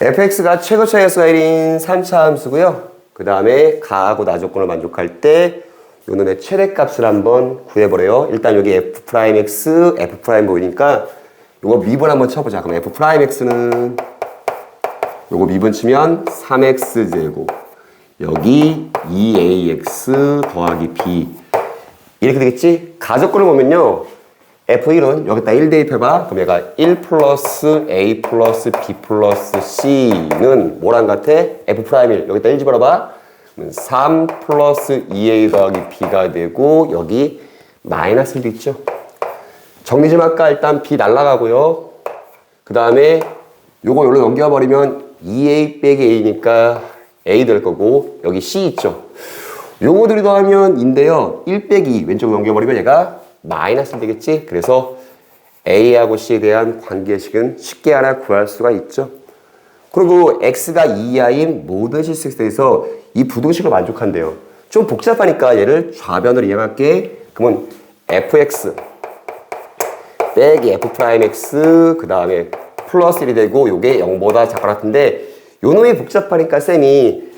fx가 최고차에서 1인 3차 함수고요. 그 다음에 가하고 나 조건을 만족할 때 요놈의 최대값을 한번 구해보래요. 일단 여기 f'x, f' 보이니까 요거 미분 한번 쳐보자. 그럼 f'x는 요거 미분 치면 3x제곱 여기 2ax 더하기 b 이렇게 되겠지? 가족권을 보면요. F1은 여기다 1 대입해봐. 그럼 얘가 1 플러스 A 플러스 B 플러스 C는 뭐랑 같아? F'1. 여기다 1 집어넣어봐. 그러면 3 플러스 2A 더하기 B가 되고 여기 마이너스 1도 있죠. 정리 좀 할까? 일단 B 날라가고요. 그 다음에 요거 여기로 넘겨버리면 2A 빼기 A니까 A 될 거고 여기 C 있죠. 요거들이 더하면 인데요. 1 빼기 2 왼쪽으로 넘겨버리면 얘가 마이너스 되겠지? 그래서 A하고 C에 대한 관계식은 쉽게 하나 구할 수가 있죠. 그리고 X가 2하인 모든 실수에서 이 부등식을 만족한대요. 좀 복잡하니까 얘를 좌변으로 이해할게. 그러면 fx 빼기 f'x 그 다음에 플러스 1이 되고 요게 0보다 작거 같은데 요 놈이 복잡하니까 쌤이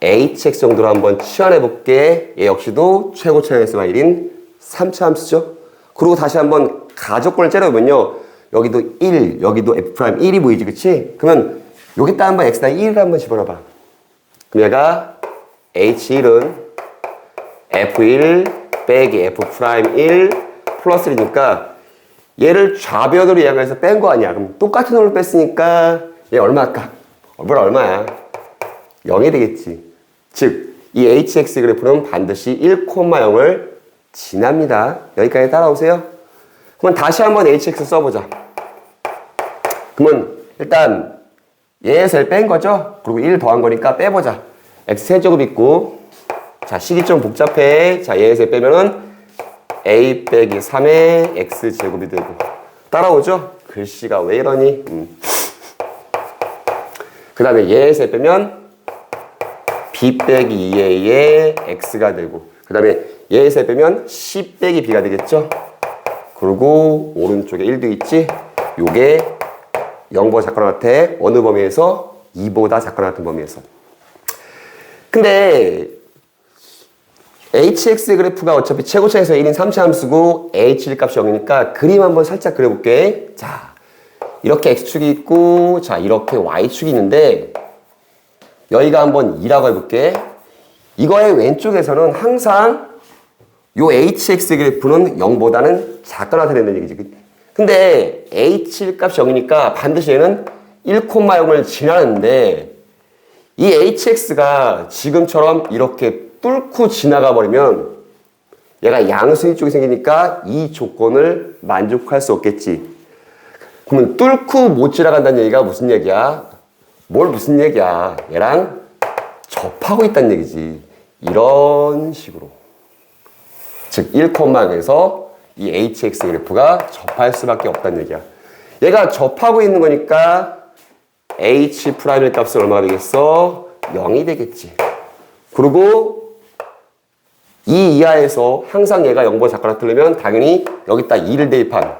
hx 정도로 한번 치환해 볼게. 얘 역시도 최고 차이에서가 1인 3차 함수죠. 그리고 다시 한번 가족권을 째려보면요. 여기도 1, 여기도 f'1이 보이지, 그치? 그러면 여기다 한번 x다 1을 한번 집어넣어봐. 그럼 얘가 h1은 f1 빼기 f'1 플러스 1이니까 얘를 좌변으로 이해해서 뺀 거 아니야. 그럼 똑같은 놈을 뺐으니까 얘 얼마일까? 얼마 얼마야? 0이 되겠지. 즉, 이 hx 그래프는 반드시 1,0을 지납니다. 여기까지 따라오세요. 그러면 다시 한번 hx 써보자. 그러면 일단 얘에서 1뺀 거죠? 그리고 1 더한 거니까 빼보자. x 세제곱 있고 자 식이 좀 복잡해. 자 얘에서 1 빼면은 a 빼기 3의 x 제곱이 되고 따라오죠? 글씨가 왜 이러니? 음. 그 다음에 얘에서 1 빼면 b 빼기 2a의 x가 되고 그 다음에 얘에서 빼면 c 빼기 b가 되겠죠? 그리고 오른쪽에 1도 있지? 요게 0보다 작거나 같아. 어느 범위에서? 2보다 작거나 같은 범위에서. 근데 hx 그래프가 어차피 최고차에서 1인 3차 함수고 h1 값이 0이니까 그림 한번 살짝 그려볼게. 자, 이렇게 x축이 있고 자 이렇게 y축이 있는데 여기가 한번 2라고 해볼게. 이거의 왼쪽에서는 항상 요 hx 그래프는 0보다는 작거나 된다는 얘기지. 근데 h1 값이 0이니까 반드시 얘는 1,0을 지나는데 이 hx가 지금처럼 이렇게 뚫고 지나가 버리면 얘가 양수인 쪽이 생기니까 이 조건을 만족할 수 없겠지. 그러면 뚫고 못 지나간다는 얘기가 무슨 얘기야? 뭘 무슨 얘기야? 얘랑 접하고 있다는 얘기지. 이런 식으로. 즉 1,0에서 이 hx 그래프가 접할 수밖에 없다는 얘기야. 얘가 접하고 있는 거니까 h 프라임의 값은 얼마가 되겠어? 0이 되겠지. 그리고 이 이하에서 항상 얘가 0보다 작거나 틀리면 당연히 여기다 2를 대입한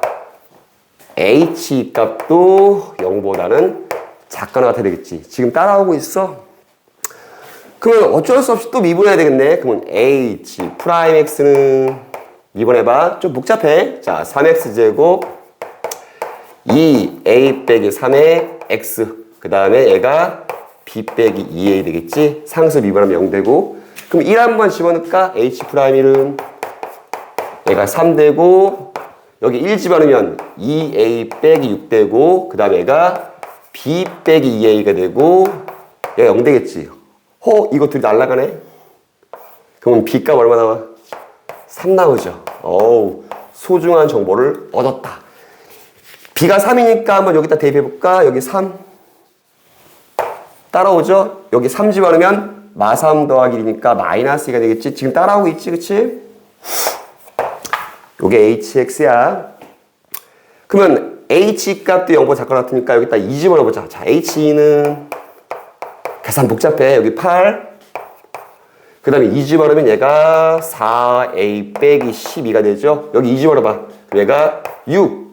h 값도 0보다는 작거나 같아야 되겠지. 지금 따라오고 있어? 그러면 어쩔 수 없이 또 미분해야 되겠네. 그러면 h 프라임 x는 미분해봐. 좀 복잡해. 자, 3x 제곱 2a 빼기 3의 x 그 다음에 얘가 b 빼기 2a 되겠지. 상수 미분하면 0 되고 그럼 1 한번 집어넣을까? h 프라임 1은 얘가 3 되고 여기 1 집어넣으면 2a 빼기 6 되고 그 다음에 얘가 b 빼기 2a가 되고 얘가 0 되겠지. 호 이거 둘이 날라가네. 그러면 b값 얼마 나와? 3 나오죠. 어우 소중한 정보를 얻었다. b가 3이니까 한번 여기다 대입해볼까? 여기 3. 따라오죠? 여기 3 집어넣으면 마3 더하기 1이니까 마이너스 2가 되겠지? 지금 따라오고 있지, 그치? 요게 hx야. 그러면 h 값도 0보다 작거나 같으니까 여기다 2 집어넣어보자. 자, h는 계산 복잡해. 여기 8. 그 다음에 2 집어넣으면 얘가 4a 빼기 12가 되죠? 여기 2 집어넣어봐. 얘가 6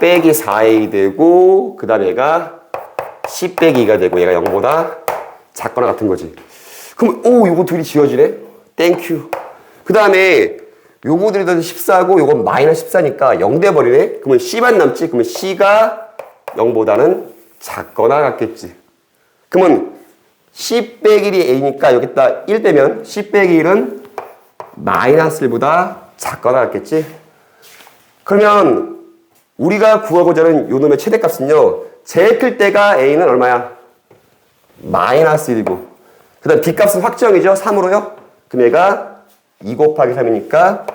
빼기 4a 되고 그 다음에 얘가 10 빼기 2가 되고 얘가 0보다 작거나 같은 거지. 그럼 오 요거 둘이 지워지네. 땡큐. 그 다음에 요거 들이 더 14고 요건 마이너스 14니까 0 돼버리네. 그러면 C만 남지. 그러면 C가 0보다는 작거나 같겠지. 그러면 10 빼기 1이 A니까 여기다 1 빼면 10 빼기 1은 마이너스 1보다 작거나 같겠지. 그러면 우리가 구하고자 하는 요 놈의 최대값은요. 제일 클 때가 A는 얼마야? 마이너스 1이고 그 다음 B값은 확정이죠. 3으로요. 그럼 얘가 2 곱하기 3이니까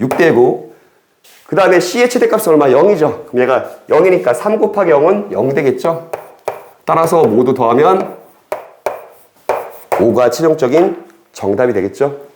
6되고 그 다음에 C의 최대값은 얼마? 0이죠. 그럼 얘가 0이니까 3 곱하기 0은 0 되겠죠. 따라서 모두 더하면 5가 최종적인 정답이 되겠죠.